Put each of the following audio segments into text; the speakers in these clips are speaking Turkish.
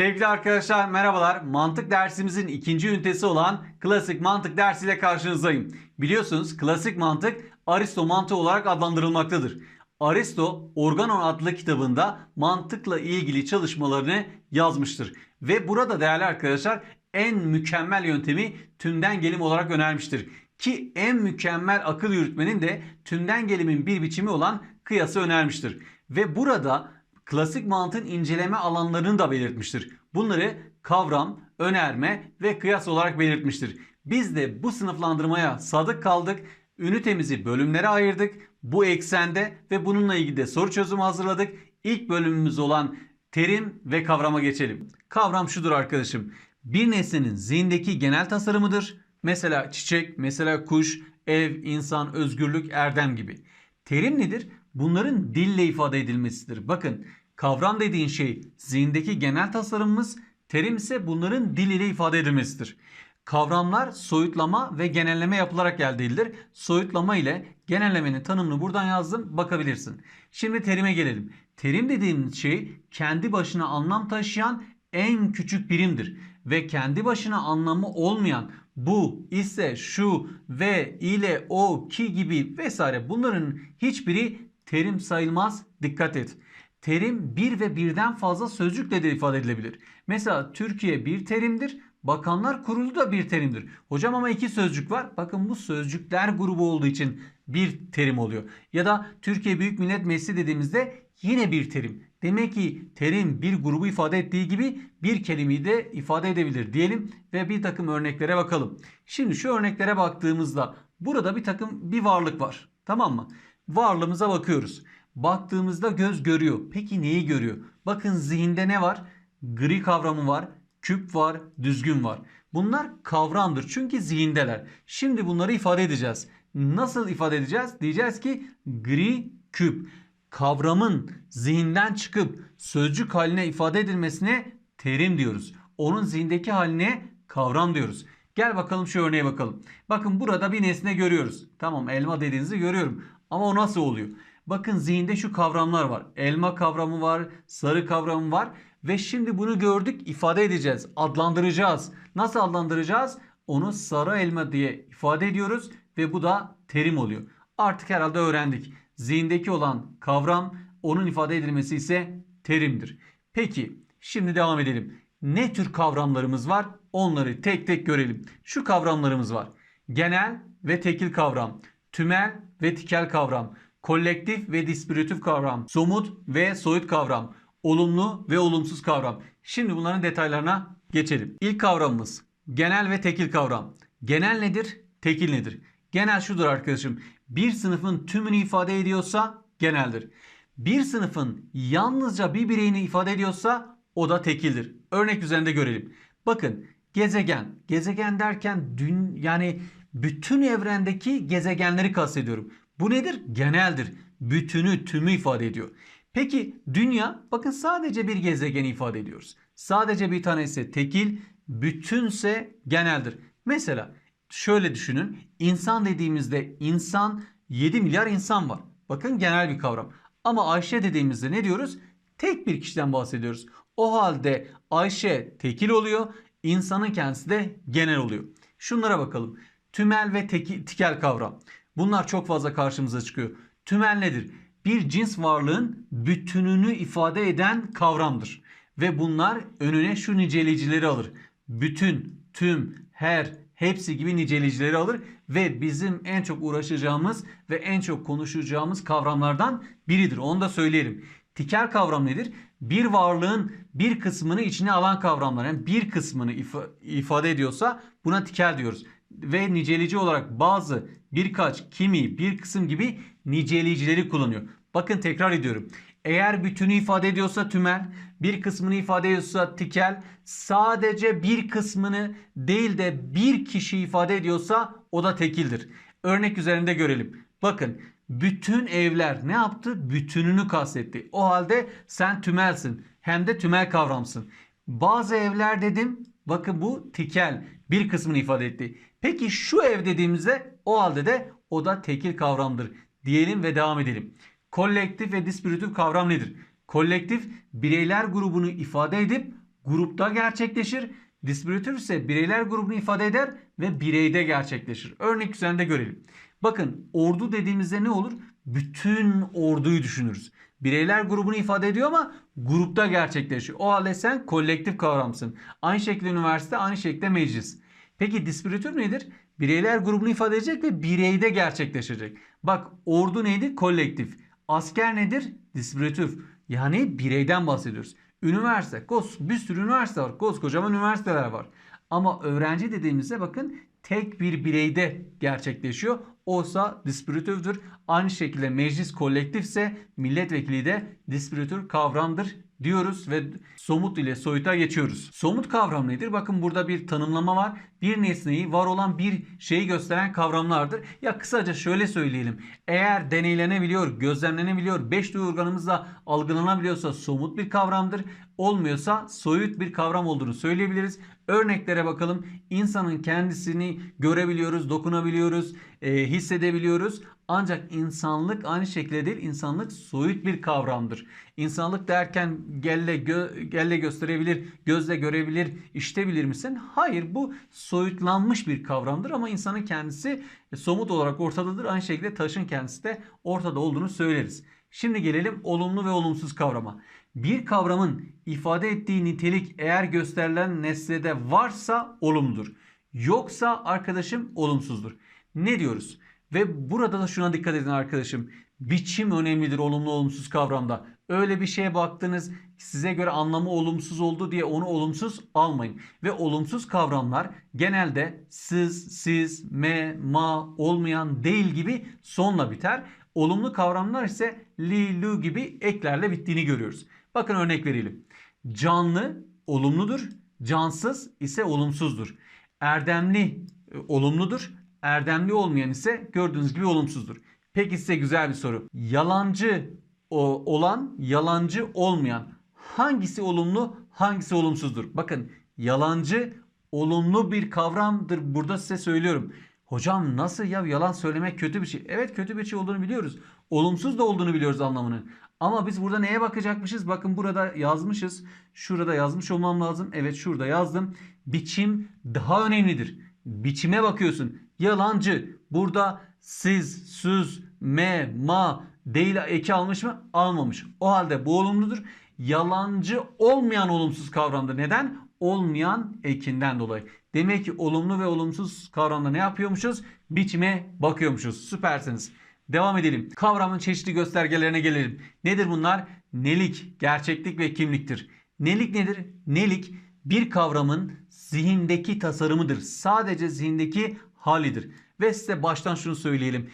Sevgili arkadaşlar merhabalar. Mantık dersimizin ikinci ünitesi olan klasik mantık dersiyle karşınızdayım. Biliyorsunuz klasik mantık Aristo mantığı olarak adlandırılmaktadır. Aristo Organon adlı kitabında mantıkla ilgili çalışmalarını yazmıştır. Ve burada değerli arkadaşlar en mükemmel yöntemi tümden gelim olarak önermiştir. Ki en mükemmel akıl yürütmenin de tümden gelimin bir biçimi olan kıyası önermiştir. Ve burada klasik mantığın inceleme alanlarını da belirtmiştir. Bunları kavram, önerme ve kıyas olarak belirtmiştir. Biz de bu sınıflandırmaya sadık kaldık. Ünitemizi bölümlere ayırdık. Bu eksende ve bununla ilgili de soru çözümü hazırladık. İlk bölümümüz olan terim ve kavrama geçelim. Kavram şudur arkadaşım. Bir nesnenin zihindeki genel tasarımıdır. Mesela çiçek, mesela kuş, ev, insan, özgürlük, erdem gibi. Terim nedir? Bunların dille ifade edilmesidir. Bakın kavram dediğin şey zihindeki genel tasarımımız, terim ise bunların dil ile ifade edilmesidir. Kavramlar soyutlama ve genelleme yapılarak elde edilir. Soyutlama ile genellemenin tanımını buradan yazdım bakabilirsin. Şimdi terime gelelim. Terim dediğimiz şey kendi başına anlam taşıyan en küçük birimdir. Ve kendi başına anlamı olmayan bu, ise, şu, ve, ile, o, ki gibi vesaire bunların hiçbiri terim sayılmaz. Dikkat et. Terim bir ve birden fazla sözcükle de ifade edilebilir. Mesela Türkiye bir terimdir. Bakanlar Kurulu da bir terimdir. Hocam ama iki sözcük var. Bakın bu sözcükler grubu olduğu için bir terim oluyor. Ya da Türkiye Büyük Millet Meclisi dediğimizde yine bir terim. Demek ki terim bir grubu ifade ettiği gibi bir kelimeyi de ifade edebilir diyelim ve bir takım örneklere bakalım. Şimdi şu örneklere baktığımızda burada bir takım bir varlık var. Tamam mı? Varlığımıza bakıyoruz. Baktığımızda göz görüyor. Peki neyi görüyor? Bakın zihinde ne var? Gri kavramı var, küp var, düzgün var. Bunlar kavramdır çünkü zihindeler. Şimdi bunları ifade edeceğiz. Nasıl ifade edeceğiz? Diyeceğiz ki gri küp kavramın zihinden çıkıp sözcük haline ifade edilmesine terim diyoruz. Onun zihindeki haline kavram diyoruz. Gel bakalım şu örneğe bakalım. Bakın burada bir nesne görüyoruz. Tamam elma dediğinizi görüyorum. Ama o nasıl oluyor? Bakın zihinde şu kavramlar var. Elma kavramı var, sarı kavramı var. Ve şimdi bunu gördük ifade edeceğiz. Adlandıracağız. Nasıl adlandıracağız? Onu sarı elma diye ifade ediyoruz. Ve bu da terim oluyor. Artık herhalde öğrendik. Zihindeki olan kavram onun ifade edilmesi ise terimdir. Peki şimdi devam edelim. Ne tür kavramlarımız var? Onları tek tek görelim. Şu kavramlarımız var. Genel ve tekil kavram, tümel ve tikel kavram, kolektif ve dispiritif kavram, somut ve soyut kavram, olumlu ve olumsuz kavram. Şimdi bunların detaylarına geçelim. İlk kavramımız genel ve tekil kavram. Genel nedir? Tekil nedir? Genel şudur arkadaşım. Bir sınıfın tümünü ifade ediyorsa geneldir. Bir sınıfın yalnızca bir bireyini ifade ediyorsa o da tekildir. Örnek üzerinde görelim. Bakın gezegen. Gezegen derken dün yani bütün evrendeki gezegenleri kastediyorum. Bu nedir? Geneldir. Bütünü, tümü ifade ediyor. Peki dünya bakın sadece bir gezegeni ifade ediyoruz. Sadece bir tanesi tekil, bütünse geneldir. Mesela şöyle düşünün. İnsan dediğimizde insan 7 milyar insan var. Bakın genel bir kavram. Ama Ayşe dediğimizde ne diyoruz? Tek bir kişiden bahsediyoruz. O halde Ayşe tekil oluyor. insanın kendisi de genel oluyor. Şunlara bakalım. Tümel ve teki, tikel kavram. Bunlar çok fazla karşımıza çıkıyor. Tümel nedir? Bir cins varlığın bütününü ifade eden kavramdır. Ve bunlar önüne şu niceleyicileri alır. Bütün, tüm, her, hepsi gibi niceleyicileri alır ve bizim en çok uğraşacağımız ve en çok konuşacağımız kavramlardan biridir. Onu da söyleyelim. Tikel kavram nedir? Bir varlığın bir kısmını içine alan kavramlar. Yani bir kısmını ifa- ifade ediyorsa buna tikel diyoruz. Ve niceleyici olarak bazı, birkaç, kimi, bir kısım gibi niceleyicileri kullanıyor. Bakın tekrar ediyorum. Eğer bütünü ifade ediyorsa tümel, bir kısmını ifade ediyorsa tikel, sadece bir kısmını değil de bir kişi ifade ediyorsa o da tekildir. Örnek üzerinde görelim. Bakın bütün evler ne yaptı? Bütününü kastetti. O halde sen tümelsin. Hem de tümel kavramsın. Bazı evler dedim. Bakın bu tikel bir kısmını ifade etti. Peki şu ev dediğimizde o halde de o da tekil kavramdır. Diyelim ve devam edelim. Kolektif ve dispiritif kavram nedir? Kolektif bireyler grubunu ifade edip grupta gerçekleşir. Distribütör ise bireyler grubunu ifade eder ve bireyde gerçekleşir. Örnek üzerinde görelim. Bakın ordu dediğimizde ne olur? Bütün orduyu düşünürüz. Bireyler grubunu ifade ediyor ama grupta gerçekleşiyor. O halde sen kolektif kavramsın. Aynı şekilde üniversite, aynı şekilde meclis. Peki distribütör nedir? Bireyler grubunu ifade edecek ve bireyde gerçekleşecek. Bak ordu neydi? Kolektif. Asker nedir? Distribütör. Yani bireyden bahsediyoruz. Üniversite. Kos, bir sürü üniversite var. Koskocaman üniversiteler var. Ama öğrenci dediğimizde bakın tek bir bireyde gerçekleşiyor. Oysa distribütördür. Aynı şekilde meclis kolektifse milletvekili de distribütör kavramdır diyoruz ve somut ile soyuta geçiyoruz. Somut kavram nedir? Bakın burada bir tanımlama var. Bir nesneyi var olan bir şeyi gösteren kavramlardır. Ya kısaca şöyle söyleyelim. Eğer deneylenebiliyor, gözlemlenebiliyor, beş duyu organımızla algılanabiliyorsa somut bir kavramdır. Olmuyorsa soyut bir kavram olduğunu söyleyebiliriz. Örneklere bakalım. İnsanın kendisini görebiliyoruz, dokunabiliyoruz, e, hissedebiliyoruz. Ancak insanlık aynı şekilde değil, insanlık soyut bir kavramdır. İnsanlık derken gelle, gö, gelle gösterebilir, gözle görebilir, işitebilir misin? Hayır bu soyutlanmış bir kavramdır ama insanın kendisi somut olarak ortadadır. Aynı şekilde taşın kendisi de ortada olduğunu söyleriz. Şimdi gelelim olumlu ve olumsuz kavrama. Bir kavramın ifade ettiği nitelik eğer gösterilen nesnede varsa olumludur. Yoksa arkadaşım olumsuzdur. Ne diyoruz? Ve burada da şuna dikkat edin arkadaşım. Biçim önemlidir olumlu olumsuz kavramda. Öyle bir şeye baktınız size göre anlamı olumsuz oldu diye onu olumsuz almayın. Ve olumsuz kavramlar genelde siz, siz, me, ma, olmayan, değil gibi sonla biter. Olumlu kavramlar ise li, lu gibi eklerle bittiğini görüyoruz. Bakın örnek verelim. Canlı olumludur, cansız ise olumsuzdur. Erdemli e, olumludur, erdemli olmayan ise gördüğünüz gibi olumsuzdur. Peki size güzel bir soru. Yalancı olan, yalancı olmayan hangisi olumlu, hangisi olumsuzdur? Bakın yalancı olumlu bir kavramdır. Burada size söylüyorum. Hocam nasıl ya yalan söylemek kötü bir şey. Evet kötü bir şey olduğunu biliyoruz. Olumsuz da olduğunu biliyoruz anlamını. Ama biz burada neye bakacakmışız? Bakın burada yazmışız. Şurada yazmış olmam lazım. Evet şurada yazdım. Biçim daha önemlidir. Biçime bakıyorsun. Yalancı. Burada siz, süz, me, ma değil eki almış mı? Almamış. O halde bu olumludur. Yalancı olmayan olumsuz kavramdır. Neden? Olmayan ekinden dolayı. Demek ki olumlu ve olumsuz kavramda ne yapıyormuşuz? Biçime bakıyormuşuz. Süpersiniz. Devam edelim. Kavramın çeşitli göstergelerine gelelim. Nedir bunlar? Nelik, gerçeklik ve kimliktir. Nelik nedir? Nelik bir kavramın zihindeki tasarımıdır. Sadece zihindeki halidir. Ve size baştan şunu söyleyelim.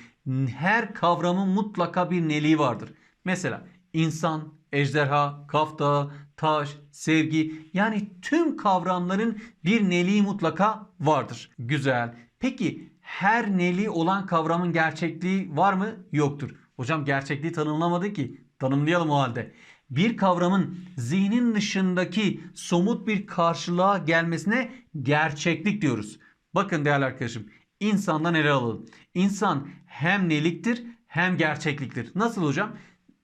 Her kavramın mutlaka bir neliği vardır. Mesela insan, ejderha, kafta, taş, sevgi yani tüm kavramların bir neliği mutlaka vardır. Güzel. Peki her neli olan kavramın gerçekliği var mı? Yoktur. Hocam gerçekliği tanımlamadı ki. Tanımlayalım o halde. Bir kavramın zihnin dışındaki somut bir karşılığa gelmesine gerçeklik diyoruz. Bakın değerli arkadaşım insandan ele alalım. İnsan hem neliktir hem gerçekliktir. Nasıl hocam?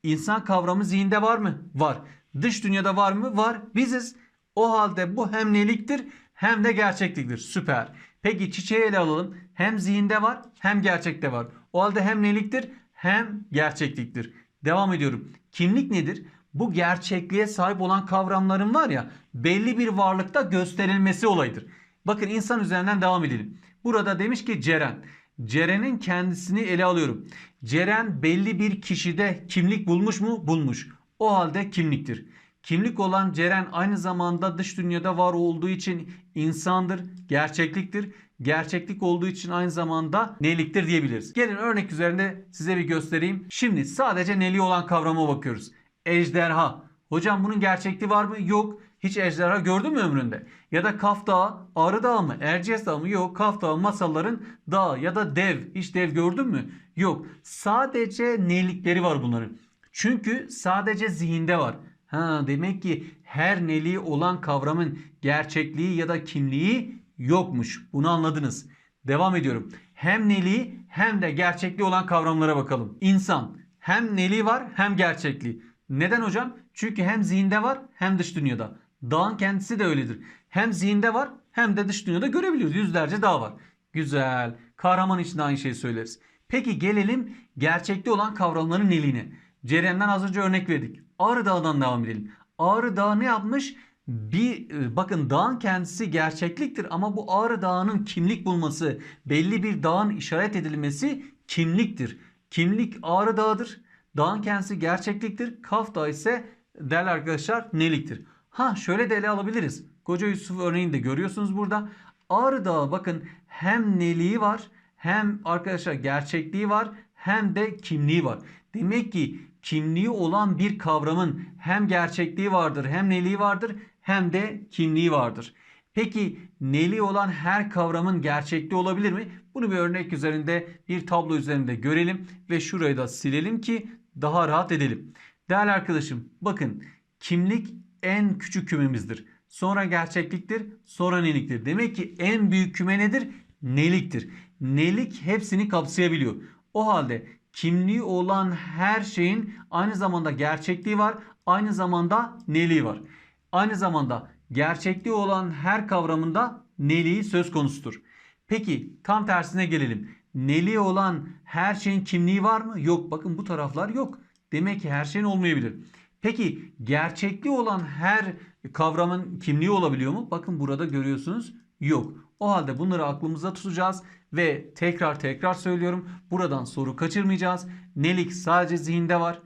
İnsan kavramı zihinde var mı? Var. Dış dünyada var mı? Var. Biziz. O halde bu hem neliktir hem de gerçekliktir. Süper. Peki çiçeği ele alalım. Hem zihinde var hem gerçekte var. O halde hem neliktir hem gerçekliktir. Devam ediyorum. Kimlik nedir? Bu gerçekliğe sahip olan kavramların var ya belli bir varlıkta gösterilmesi olayıdır. Bakın insan üzerinden devam edelim. Burada demiş ki Ceren. Ceren'in kendisini ele alıyorum. Ceren belli bir kişide kimlik bulmuş mu? Bulmuş. O halde kimliktir. Kimlik olan Ceren aynı zamanda dış dünyada var olduğu için insandır, gerçekliktir. Gerçeklik olduğu için aynı zamanda neliktir diyebiliriz. Gelin örnek üzerinde size bir göstereyim. Şimdi sadece neli olan kavrama bakıyoruz. Ejderha. Hocam bunun gerçekliği var mı? Yok. Hiç ejderha gördün mü ömründe? Ya da Kaf Dağı, Ağrı Dağı mı? Erciyes Dağı mı? Yok. Kaf Dağı masalların dağı ya da dev. Hiç dev gördün mü? Yok. Sadece nelikleri var bunların. Çünkü sadece zihinde var. Ha demek ki her neliği olan kavramın gerçekliği ya da kimliği yokmuş. Bunu anladınız. Devam ediyorum. Hem neliği hem de gerçekliği olan kavramlara bakalım. İnsan hem neliği var hem gerçekliği. Neden hocam? Çünkü hem zihinde var hem dış dünyada. Dağın kendisi de öyledir. Hem zihinde var hem de dış dünyada görebiliyoruz. Yüzlerce dağ var. Güzel. Kahraman için de aynı şeyi söyleriz. Peki gelelim gerçekte olan kavramların neliğine. Ceren'den az önce örnek verdik. Ağrı Dağı'dan devam edelim. Ağrı Dağı ne yapmış? Bir e, bakın dağın kendisi gerçekliktir ama bu Ağrı Dağı'nın kimlik bulması, belli bir dağın işaret edilmesi kimliktir. Kimlik Ağrı Dağı'dır. Dağın kendisi gerçekliktir. Kaf Dağı ise değerli arkadaşlar neliktir. Ha şöyle de ele alabiliriz. Koca Yusuf örneğini de görüyorsunuz burada. Ağrı Dağı bakın hem neliği var hem arkadaşlar gerçekliği var hem de kimliği var. Demek ki kimliği olan bir kavramın hem gerçekliği vardır hem neliği vardır hem de kimliği vardır. Peki neli olan her kavramın gerçekliği olabilir mi? Bunu bir örnek üzerinde bir tablo üzerinde görelim ve şurayı da silelim ki daha rahat edelim. Değerli arkadaşım bakın kimlik en küçük kümemizdir. Sonra gerçekliktir, sonra neliktir. Demek ki en büyük küme nedir? Neliktir. Nelik hepsini kapsayabiliyor. O halde kimliği olan her şeyin aynı zamanda gerçekliği var, aynı zamanda neliği var. Aynı zamanda gerçekliği olan her kavramında neliği söz konusudur. Peki tam tersine gelelim. Neliği olan her şeyin kimliği var mı? Yok. Bakın bu taraflar yok. Demek ki her şeyin olmayabilir. Peki gerçekliği olan her kavramın kimliği olabiliyor mu? Bakın burada görüyorsunuz yok. O halde bunları aklımızda tutacağız ve tekrar tekrar söylüyorum. Buradan soru kaçırmayacağız. Nelik sadece zihinde var.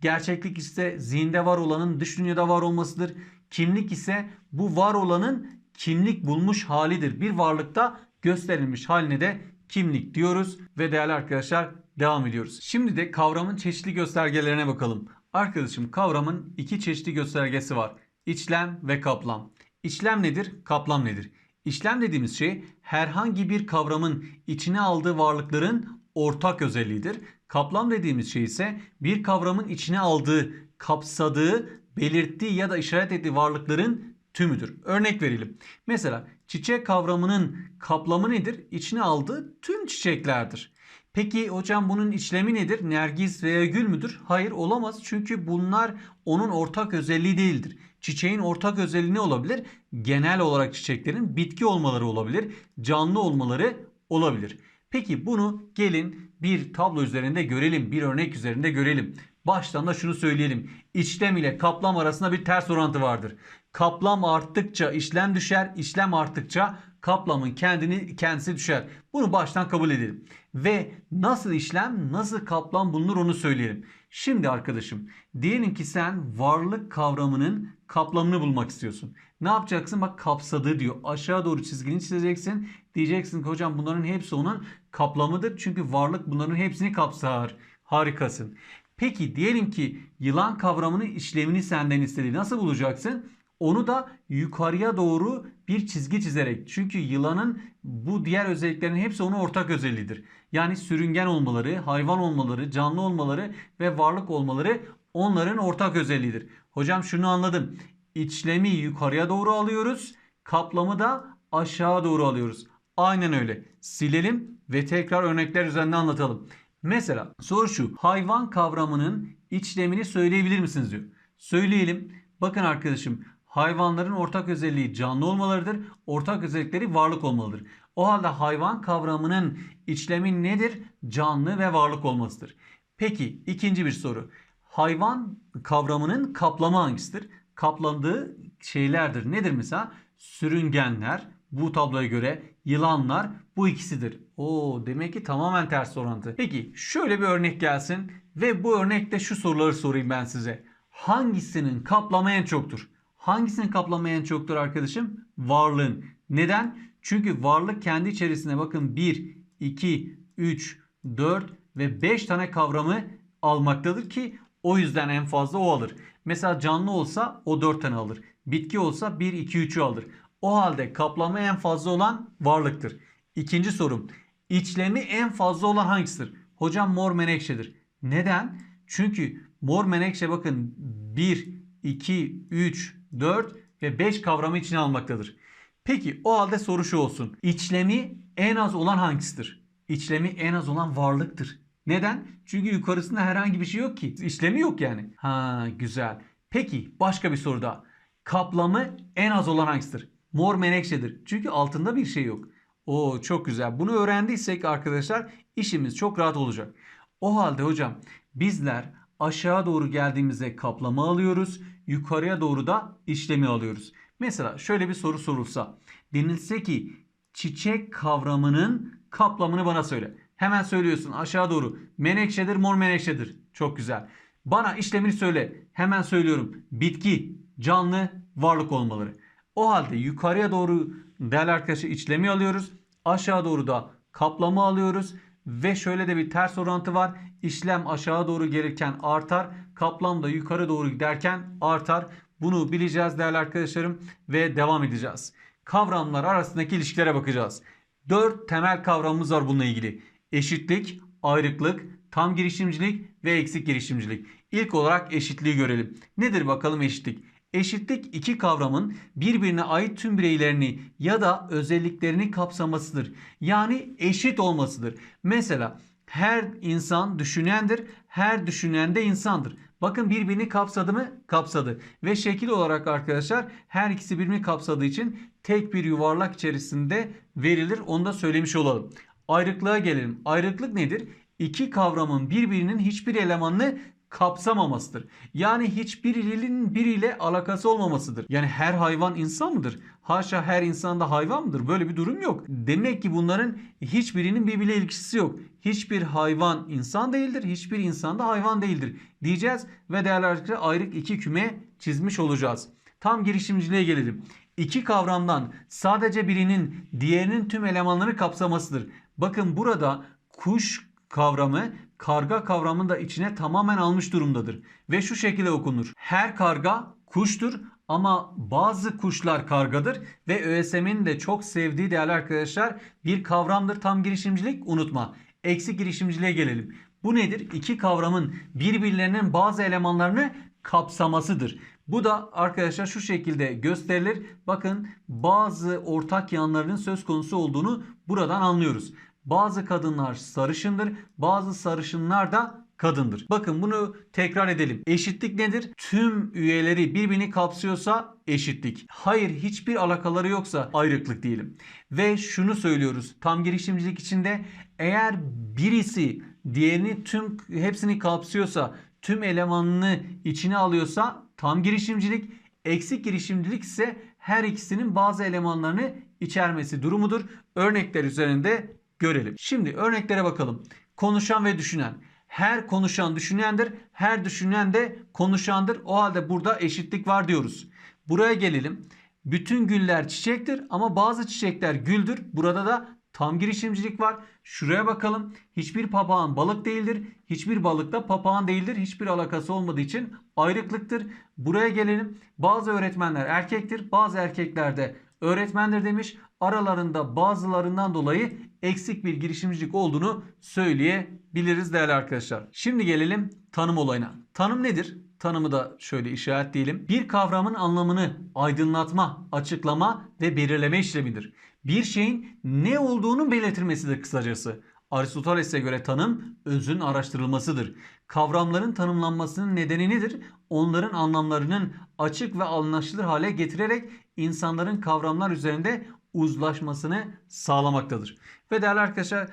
Gerçeklik ise zihinde var olanın dış dünyada var olmasıdır. Kimlik ise bu var olanın kimlik bulmuş halidir. Bir varlıkta gösterilmiş haline de kimlik diyoruz ve değerli arkadaşlar devam ediyoruz. Şimdi de kavramın çeşitli göstergelerine bakalım. Arkadaşım kavramın iki çeşitli göstergesi var. İçlem ve kaplam. İçlem nedir? Kaplam nedir? İşlem dediğimiz şey herhangi bir kavramın içine aldığı varlıkların ortak özelliğidir. Kaplam dediğimiz şey ise bir kavramın içine aldığı, kapsadığı, belirttiği ya da işaret ettiği varlıkların tümüdür. Örnek verelim. Mesela çiçek kavramının kaplamı nedir? İçine aldığı tüm çiçeklerdir. Peki hocam bunun işlemi nedir? Nergis veya gül müdür? Hayır olamaz. Çünkü bunlar onun ortak özelliği değildir. Çiçeğin ortak özelliği ne olabilir? Genel olarak çiçeklerin bitki olmaları olabilir. Canlı olmaları olabilir. Peki bunu gelin bir tablo üzerinde görelim. Bir örnek üzerinde görelim. Baştan da şunu söyleyelim. İşlem ile kaplam arasında bir ters orantı vardır. Kaplam arttıkça işlem düşer, işlem arttıkça kaplamın kendini kendisi düşer. Bunu baştan kabul edelim. Ve nasıl işlem, nasıl kaplam bulunur onu söyleyelim. Şimdi arkadaşım, diyelim ki sen varlık kavramının kaplamını bulmak istiyorsun. Ne yapacaksın? Bak kapsadığı diyor. Aşağı doğru çizgini çizeceksin. Diyeceksin ki hocam bunların hepsi onun kaplamıdır. Çünkü varlık bunların hepsini kapsar. Harikasın. Peki diyelim ki yılan kavramının işlemini senden istedi. Nasıl bulacaksın? Onu da yukarıya doğru bir çizgi çizerek. Çünkü yılanın bu diğer özelliklerin hepsi onun ortak özelliğidir. Yani sürüngen olmaları, hayvan olmaları, canlı olmaları ve varlık olmaları onların ortak özelliğidir. Hocam şunu anladım. İçlemi yukarıya doğru alıyoruz. Kaplamı da aşağı doğru alıyoruz. Aynen öyle. Silelim ve tekrar örnekler üzerinde anlatalım. Mesela soru şu. Hayvan kavramının içlemini söyleyebilir misiniz diyor. Söyleyelim. Bakın arkadaşım hayvanların ortak özelliği canlı olmalarıdır. Ortak özellikleri varlık olmalıdır. O halde hayvan kavramının içlemi nedir? Canlı ve varlık olmasıdır. Peki ikinci bir soru. Hayvan kavramının kaplamı hangisidir? Kaplandığı şeylerdir. Nedir mesela? Sürüngenler, bu tabloya göre yılanlar bu ikisidir. Oo demek ki tamamen ters orantı. Peki şöyle bir örnek gelsin ve bu örnekte şu soruları sorayım ben size. Hangisinin kaplama en çoktur? Hangisinin kaplama en çoktur arkadaşım? Varlığın. Neden? Çünkü varlık kendi içerisinde bakın 1, 2, 3, 4 ve 5 tane kavramı almaktadır ki o yüzden en fazla o alır. Mesela canlı olsa o 4 tane alır. Bitki olsa 1, 2, 3'ü alır. O halde kaplama en fazla olan varlıktır. İkinci sorum. İçlemi en fazla olan hangisidir? Hocam mor menekşedir. Neden? Çünkü mor menekşe bakın 1, 2, 3, 4 ve 5 kavramı içine almaktadır. Peki o halde soru şu olsun. İçlemi en az olan hangisidir? İçlemi en az olan varlıktır. Neden? Çünkü yukarısında herhangi bir şey yok ki. İşlemi yok yani. Ha güzel. Peki başka bir soru daha. Kaplamı en az olan hangisidir? Mor menekşedir. Çünkü altında bir şey yok. O çok güzel. Bunu öğrendiysek arkadaşlar işimiz çok rahat olacak. O halde hocam bizler aşağı doğru geldiğimizde kaplama alıyoruz. Yukarıya doğru da işlemi alıyoruz. Mesela şöyle bir soru sorulsa. Denilse ki çiçek kavramının kaplamını bana söyle. Hemen söylüyorsun aşağı doğru. Menekşedir, mor menekşedir. Çok güzel. Bana işlemini söyle. Hemen söylüyorum. Bitki, canlı, varlık olmaları. O halde yukarıya doğru değerli arkadaşlar işlemi alıyoruz. Aşağı doğru da kaplama alıyoruz. Ve şöyle de bir ters orantı var. İşlem aşağı doğru gelirken artar. Kaplam da yukarı doğru giderken artar. Bunu bileceğiz değerli arkadaşlarım ve devam edeceğiz. Kavramlar arasındaki ilişkilere bakacağız. Dört temel kavramımız var bununla ilgili. Eşitlik, ayrıklık, tam girişimcilik ve eksik girişimcilik. İlk olarak eşitliği görelim. Nedir bakalım eşitlik? Eşitlik iki kavramın birbirine ait tüm bireylerini ya da özelliklerini kapsamasıdır. Yani eşit olmasıdır. Mesela her insan düşünendir, her düşünen de insandır. Bakın birbirini kapsadı mı? Kapsadı. Ve şekil olarak arkadaşlar her ikisi birbirini kapsadığı için tek bir yuvarlak içerisinde verilir. Onu da söylemiş olalım. Ayrıklığa gelelim. Ayrıklık nedir? İki kavramın birbirinin hiçbir elemanını kapsamamasıdır. Yani hiçbirinin biriyle alakası olmamasıdır. Yani her hayvan insan mıdır? Haşa her insan da hayvan mıdır? Böyle bir durum yok. Demek ki bunların hiçbirinin birbiriyle ilgisi yok. Hiçbir hayvan insan değildir, hiçbir insan da hayvan değildir diyeceğiz ve değerli arkadaşlar ayrık iki küme çizmiş olacağız. Tam girişimciliğe gelelim. İki kavramdan sadece birinin diğerinin tüm elemanlarını kapsamasıdır. Bakın burada kuş kavramı karga kavramını da içine tamamen almış durumdadır. Ve şu şekilde okunur. Her karga kuştur ama bazı kuşlar kargadır ve ÖSYM'in de çok sevdiği değerli arkadaşlar bir kavramdır tam girişimcilik unutma. Eksik girişimciliğe gelelim. Bu nedir? İki kavramın birbirlerinin bazı elemanlarını kapsamasıdır. Bu da arkadaşlar şu şekilde gösterilir. Bakın bazı ortak yanlarının söz konusu olduğunu buradan anlıyoruz. Bazı kadınlar sarışındır, bazı sarışınlar da kadındır. Bakın bunu tekrar edelim. Eşitlik nedir? Tüm üyeleri birbirini kapsıyorsa eşitlik. Hayır hiçbir alakaları yoksa ayrıklık diyelim. Ve şunu söylüyoruz. Tam girişimcilik içinde eğer birisi diğerini tüm hepsini kapsıyorsa, tüm elemanını içine alıyorsa tam girişimcilik, eksik girişimcilik ise her ikisinin bazı elemanlarını içermesi durumudur. Örnekler üzerinde görelim. Şimdi örneklere bakalım. Konuşan ve düşünen. Her konuşan düşünendir. Her düşünen de konuşandır. O halde burada eşitlik var diyoruz. Buraya gelelim. Bütün güller çiçektir ama bazı çiçekler güldür. Burada da tam girişimcilik var. Şuraya bakalım. Hiçbir papağan balık değildir. Hiçbir balık da papağan değildir. Hiçbir alakası olmadığı için ayrıklıktır. Buraya gelelim. Bazı öğretmenler erkektir. Bazı erkekler de öğretmendir demiş. Aralarında bazılarından dolayı eksik bir girişimcilik olduğunu söyleyebiliriz değerli arkadaşlar. Şimdi gelelim tanım olayına. Tanım nedir? Tanımı da şöyle işaretleyelim. Bir kavramın anlamını aydınlatma, açıklama ve belirleme işlemidir. Bir şeyin ne olduğunu belirtilmesidir kısacası. Aristoteles'e göre tanım özün araştırılmasıdır. Kavramların tanımlanmasının nedeni nedir? Onların anlamlarının açık ve anlaşılır hale getirerek insanların kavramlar üzerinde uzlaşmasını sağlamaktadır. Ve değerli arkadaşlar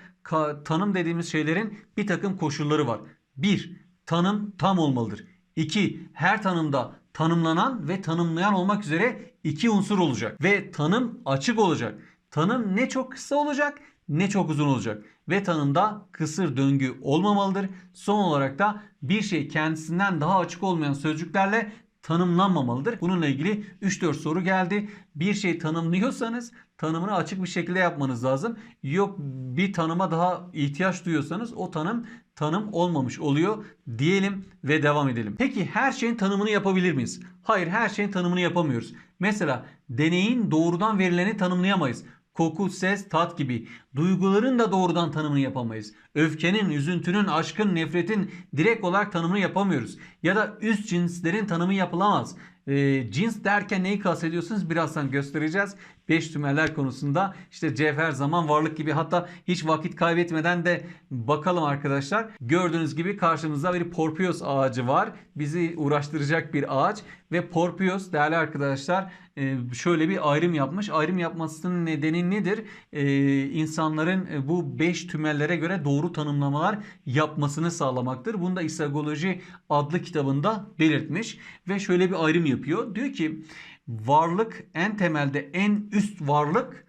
tanım dediğimiz şeylerin bir takım koşulları var. 1. Tanım tam olmalıdır. 2. Her tanımda tanımlanan ve tanımlayan olmak üzere iki unsur olacak. Ve tanım açık olacak. Tanım ne çok kısa olacak ne çok uzun olacak. Ve tanımda kısır döngü olmamalıdır. Son olarak da bir şey kendisinden daha açık olmayan sözcüklerle tanımlanmamalıdır. Bununla ilgili 3-4 soru geldi. Bir şey tanımlıyorsanız tanımını açık bir şekilde yapmanız lazım. Yok bir tanıma daha ihtiyaç duyuyorsanız o tanım tanım olmamış oluyor diyelim ve devam edelim. Peki her şeyin tanımını yapabilir miyiz? Hayır her şeyin tanımını yapamıyoruz. Mesela deneyin doğrudan verileni tanımlayamayız koku, ses, tat gibi duyguların da doğrudan tanımını yapamayız. Öfkenin, üzüntünün, aşkın, nefretin direkt olarak tanımını yapamıyoruz. Ya da üst cinslerin tanımı yapılamaz. E, cins derken neyi kastediyorsunuz birazdan göstereceğiz. Beş tümeller konusunda işte cevher, zaman, varlık gibi hatta hiç vakit kaybetmeden de bakalım arkadaşlar. Gördüğünüz gibi karşımızda bir porpios ağacı var. Bizi uğraştıracak bir ağaç Ve Porpios değerli arkadaşlar e, şöyle bir ayrım yapmış. Ayrım yapmasının nedeni nedir? E, insanların e, bu 5 tümellere göre doğru tanımlamalar yapmasını sağlamaktır. Bunu da İsagoloji adlı kitabında belirtmiş. Ve şöyle bir ayrım yapıyor. Diyor ki varlık en temelde en üst varlık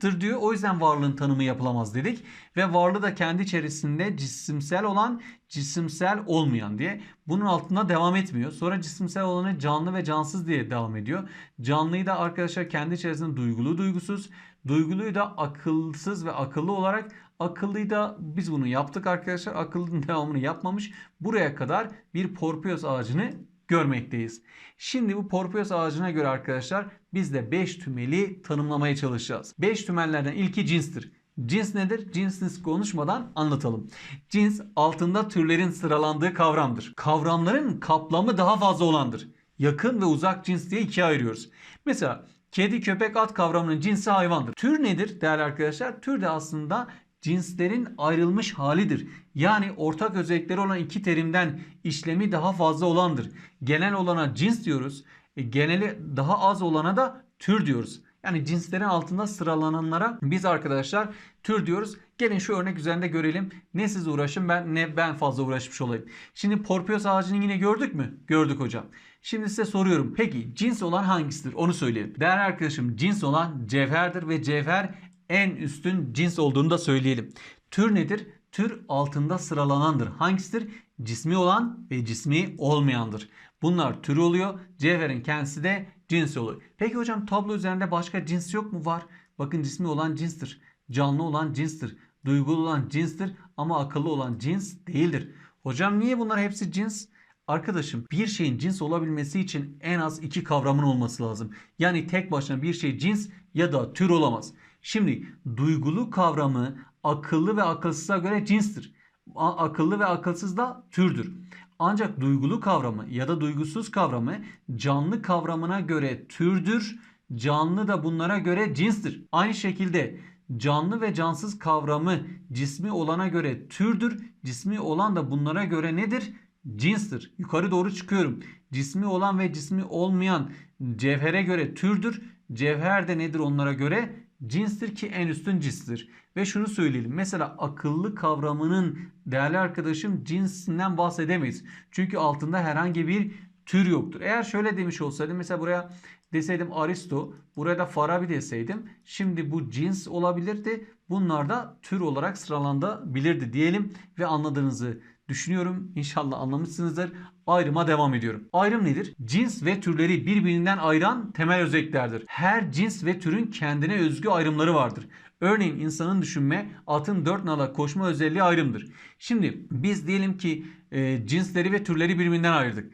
tır diyor. O yüzden varlığın tanımı yapılamaz dedik. Ve varlığı da kendi içerisinde cisimsel olan, cisimsel olmayan diye. Bunun altında devam etmiyor. Sonra cisimsel olanı canlı ve cansız diye devam ediyor. Canlıyı da arkadaşlar kendi içerisinde duygulu, duygusuz. Duyguluyu da akılsız ve akıllı olarak akıllıyı da biz bunu yaptık arkadaşlar. Akıllının devamını yapmamış. Buraya kadar bir porpios ağacını görmekteyiz. Şimdi bu porpios ağacına göre arkadaşlar biz de 5 tümeli tanımlamaya çalışacağız. 5 tümellerden ilki cinstir. Cins nedir? Cinsiniz konuşmadan anlatalım. Cins altında türlerin sıralandığı kavramdır. Kavramların kaplamı daha fazla olandır. Yakın ve uzak cins diye ikiye ayırıyoruz. Mesela kedi, köpek, at kavramının cinsi hayvandır. Tür nedir değerli arkadaşlar? Tür de aslında cinslerin ayrılmış halidir. Yani ortak özellikleri olan iki terimden işlemi daha fazla olandır. Genel olana cins diyoruz. E, geneli daha az olana da tür diyoruz. Yani cinslerin altında sıralananlara biz arkadaşlar tür diyoruz. Gelin şu örnek üzerinde görelim. Ne siz uğraşın ben ne ben fazla uğraşmış olayım. Şimdi porpios ağacını yine gördük mü? Gördük hocam. Şimdi size soruyorum. Peki cins olan hangisidir? Onu söyleyelim. Değerli arkadaşım cins olan cevherdir ve cevher en üstün cins olduğunu da söyleyelim. Tür nedir? Tür altında sıralanandır. Hangisidir? Cismi olan ve cismi olmayandır. Bunlar türü oluyor. Cevherin kendisi de cins oluyor. Peki hocam tablo üzerinde başka cins yok mu? Var. Bakın cismi olan cinstir. Canlı olan cinstir. Duygulu olan cinstir ama akıllı olan cins değildir. Hocam niye bunlar hepsi cins? Arkadaşım bir şeyin cins olabilmesi için en az iki kavramın olması lazım. Yani tek başına bir şey cins ya da tür olamaz. Şimdi duygulu kavramı akıllı ve akılsıza göre cinstir. Akıllı ve akılsız da türdür. Ancak duygulu kavramı ya da duygusuz kavramı canlı kavramına göre türdür. Canlı da bunlara göre cinstir. Aynı şekilde canlı ve cansız kavramı cismi olana göre türdür. Cismi olan da bunlara göre nedir? Cinstir. Yukarı doğru çıkıyorum. Cismi olan ve cismi olmayan cevhere göre türdür. Cevher de nedir onlara göre? Cinstir ki en üstün cinstir. Ve şunu söyleyelim. Mesela akıllı kavramının değerli arkadaşım cinsinden bahsedemeyiz. Çünkü altında herhangi bir tür yoktur. Eğer şöyle demiş olsaydım mesela buraya deseydim Aristo, buraya da Farabi deseydim şimdi bu cins olabilirdi. Bunlar da tür olarak sıralanabilirdi diyelim ve anladığınızı düşünüyorum. İnşallah anlamışsınızdır. Ayrıma devam ediyorum. Ayrım nedir? Cins ve türleri birbirinden ayıran temel özelliklerdir. Her cins ve türün kendine özgü ayrımları vardır. Örneğin insanın düşünme, atın dört nala koşma özelliği ayrımdır. Şimdi biz diyelim ki e, cinsleri ve türleri birbirinden ayırdık.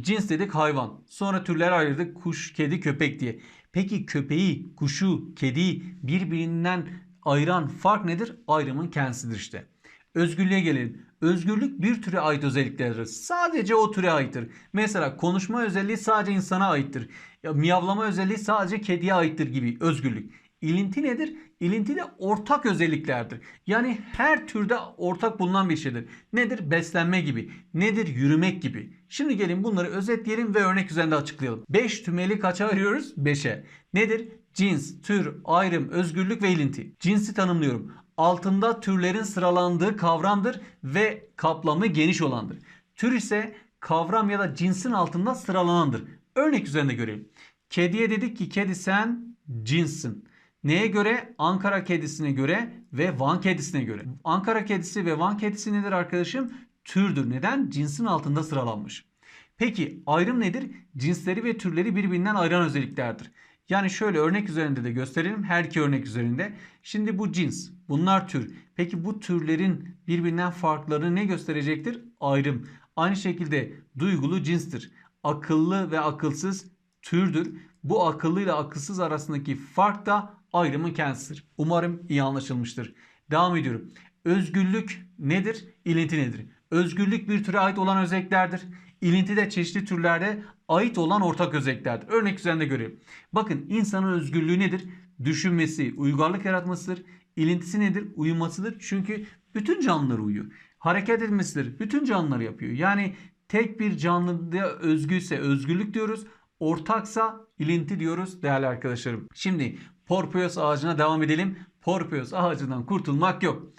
Cins dedik hayvan. Sonra türleri ayırdık kuş, kedi, köpek diye. Peki köpeği, kuşu, kediyi birbirinden ayıran fark nedir? Ayrımın kendisidir işte. Özgürlüğe gelelim. Özgürlük bir türe ait özelliklerdir. Sadece o türe aittir. Mesela konuşma özelliği sadece insana aittir. Ya, miyavlama özelliği sadece kediye aittir gibi özgürlük. İlinti nedir? İlinti de ortak özelliklerdir. Yani her türde ortak bulunan bir şeydir. Nedir? Beslenme gibi. Nedir? Yürümek gibi. Şimdi gelin bunları özetleyelim ve örnek üzerinde açıklayalım. 5 tümeli kaça ayırıyoruz? 5'e. Nedir? Cins, tür, ayrım, özgürlük ve ilinti. Cinsi tanımlıyorum altında türlerin sıralandığı kavramdır ve kaplamı geniş olandır. Tür ise kavram ya da cinsin altında sıralanandır. Örnek üzerinde görelim. Kediye dedik ki kedi sen cinssin. Neye göre? Ankara kedisine göre ve Van kedisine göre. Ankara kedisi ve Van kedisi nedir arkadaşım? Türdür. Neden? Cinsin altında sıralanmış. Peki ayrım nedir? Cinsleri ve türleri birbirinden ayıran özelliklerdir. Yani şöyle örnek üzerinde de gösterelim. Her iki örnek üzerinde. Şimdi bu cins. Bunlar tür. Peki bu türlerin birbirinden farklarını ne gösterecektir? Ayrım. Aynı şekilde duygulu cinstir. Akıllı ve akılsız türdür. Bu akıllı ile akılsız arasındaki fark da ayrımın kendisidir. Umarım iyi anlaşılmıştır. Devam ediyorum. Özgürlük nedir? İlinti nedir? Özgürlük bir türe ait olan özelliklerdir. İlinti de çeşitli türlerde ait olan ortak özelliklerdir. Örnek üzerinde görelim. Bakın insanın özgürlüğü nedir? Düşünmesi, uygarlık yaratmasıdır. İlintisi nedir? Uyumasıdır. Çünkü bütün canlılar uyuyor. Hareket etmesidir. Bütün canlılar yapıyor. Yani Tek bir canlıda özgüyse özgürlük diyoruz. Ortaksa ilinti diyoruz değerli arkadaşlarım. Şimdi Porpöos ağacına devam edelim. Porpöos ağacından kurtulmak yok.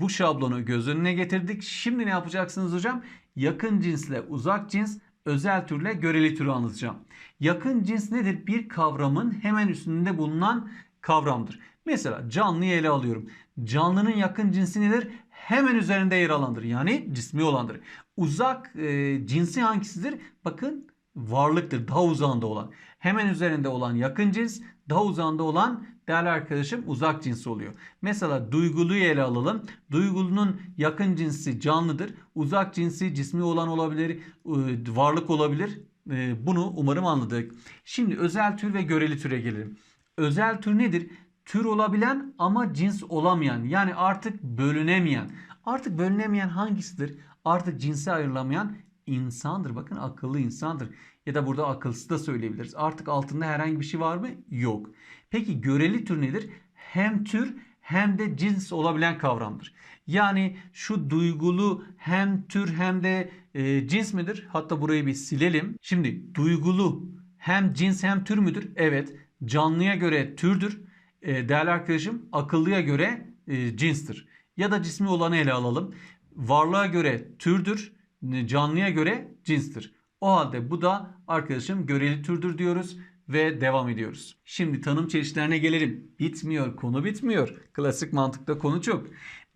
Bu şablonu göz önüne getirdik. Şimdi ne yapacaksınız hocam? Yakın cinsle uzak cins, özel türle göreli türü anlatacağım. Yakın cins nedir? Bir kavramın hemen üstünde bulunan kavramdır. Mesela canlıyı ele alıyorum. Canlının yakın cinsi nedir? Hemen üzerinde yer alandır. Yani cismi olandır. Uzak e, cinsi hangisidir? Bakın varlıktır. Daha uzağında olan. Hemen üzerinde olan yakın cins, daha uzağında olan değerli arkadaşım uzak cinsi oluyor. Mesela duyguluyu ele alalım. Duygulunun yakın cinsi canlıdır. Uzak cinsi cismi olan olabilir, e, varlık olabilir. E, Bunu umarım anladık. Şimdi özel tür ve göreli türe gelelim. Özel tür nedir? Tür olabilen ama cins olamayan yani artık bölünemeyen. Artık bölünemeyen hangisidir? Artık cinse ayrılamayan insandır. Bakın akıllı insandır. Ya da burada akılsız da söyleyebiliriz. Artık altında herhangi bir şey var mı? Yok. Peki göreli tür nedir? Hem tür hem de cins olabilen kavramdır. Yani şu duygulu hem tür hem de e, cins midir? Hatta burayı bir silelim. Şimdi duygulu hem cins hem tür müdür? Evet. Canlıya göre türdür. E, değerli arkadaşım akıllıya göre e, cinstir. Ya da cismi olanı ele alalım. Varlığa göre türdür. Canlıya göre cinstir. O halde bu da arkadaşım göreli türdür diyoruz ve devam ediyoruz. Şimdi tanım çeşitlerine gelelim. Bitmiyor, konu bitmiyor. Klasik mantıkta konu çok.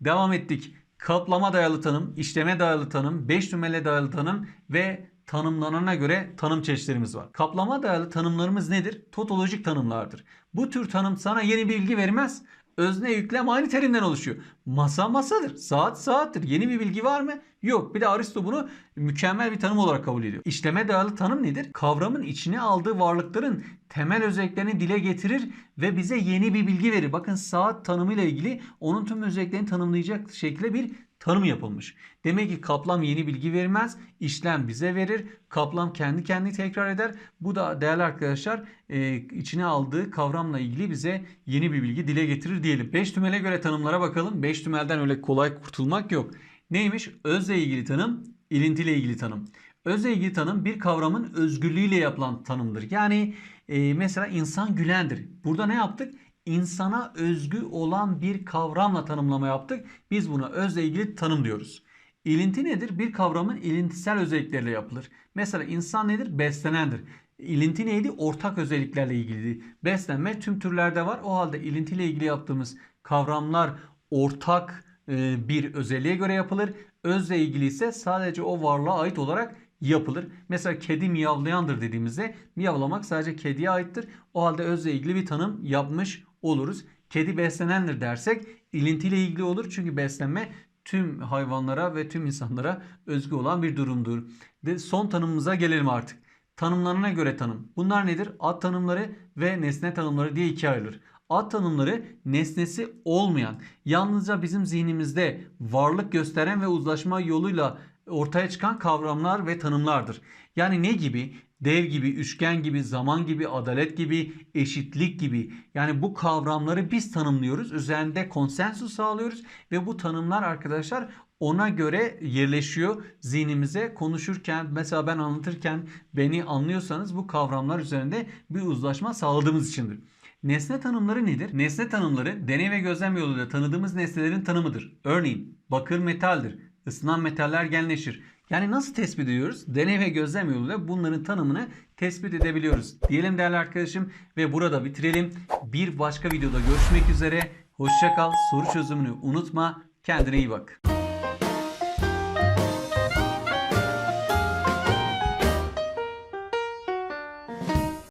Devam ettik. Kaplama dayalı tanım, işleme dayalı tanım, beş tümele dayalı tanım ve tanımlanana göre tanım çeşitlerimiz var. Kaplama dayalı tanımlarımız nedir? Totolojik tanımlardır. Bu tür tanım sana yeni bilgi vermez. Özne yüklem aynı terimden oluşuyor. Masa masadır. Saat saattir. Yeni bir bilgi var mı? Yok. Bir de Aristo bunu mükemmel bir tanım olarak kabul ediyor. İşleme dayalı tanım nedir? Kavramın içine aldığı varlıkların temel özelliklerini dile getirir ve bize yeni bir bilgi verir. Bakın saat tanımıyla ilgili onun tüm özelliklerini tanımlayacak şekilde bir tanım yapılmış. Demek ki kaplam yeni bilgi vermez. işlem bize verir. Kaplam kendi kendini tekrar eder. Bu da değerli arkadaşlar e, içine aldığı kavramla ilgili bize yeni bir bilgi dile getirir diyelim. 5 tümele göre tanımlara bakalım. 5 tümelden öyle kolay kurtulmak yok. Neymiş? Özle ilgili tanım, ilintiyle ilgili tanım. Özle ilgili tanım bir kavramın özgürlüğüyle yapılan tanımdır. Yani e, mesela insan gülendir. Burada ne yaptık? İnsana özgü olan bir kavramla tanımlama yaptık. Biz buna özle ilgili tanım diyoruz. İlinti nedir? Bir kavramın ilintisel özellikleriyle yapılır. Mesela insan nedir? Beslenendir. İlinti neydi? Ortak özelliklerle ilgiliydi. Beslenme tüm türlerde var. O halde ilintiyle ilgili yaptığımız kavramlar ortak e, bir özelliğe göre yapılır. Özle ilgili ise sadece o varlığa ait olarak yapılır. Mesela kedi miyavlayandır dediğimizde miyavlamak sadece kediye aittir. O halde özle ilgili bir tanım yapmış oluruz. Kedi beslenendir dersek ilintiyle ilgili olur. Çünkü beslenme tüm hayvanlara ve tüm insanlara özgü olan bir durumdur. De son tanımımıza gelelim artık. Tanımlarına göre tanım. Bunlar nedir? Ad tanımları ve nesne tanımları diye ikiye ayrılır. Ad tanımları nesnesi olmayan, yalnızca bizim zihnimizde varlık gösteren ve uzlaşma yoluyla ortaya çıkan kavramlar ve tanımlardır. Yani ne gibi? Dev gibi, üçgen gibi, zaman gibi, adalet gibi, eşitlik gibi. Yani bu kavramları biz tanımlıyoruz. Üzerinde konsensus sağlıyoruz ve bu tanımlar arkadaşlar ona göre yerleşiyor zihnimize konuşurken mesela ben anlatırken beni anlıyorsanız bu kavramlar üzerinde bir uzlaşma sağladığımız içindir. Nesne tanımları nedir? Nesne tanımları deney ve gözlem yoluyla tanıdığımız nesnelerin tanımıdır. Örneğin bakır metaldir. Isınan metaller genleşir. Yani nasıl tespit ediyoruz? Deney ve gözlem yoluyla bunların tanımını tespit edebiliyoruz. Diyelim değerli arkadaşım ve burada bitirelim. Bir başka videoda görüşmek üzere. Hoşçakal. Soru çözümünü unutma. Kendine iyi bak.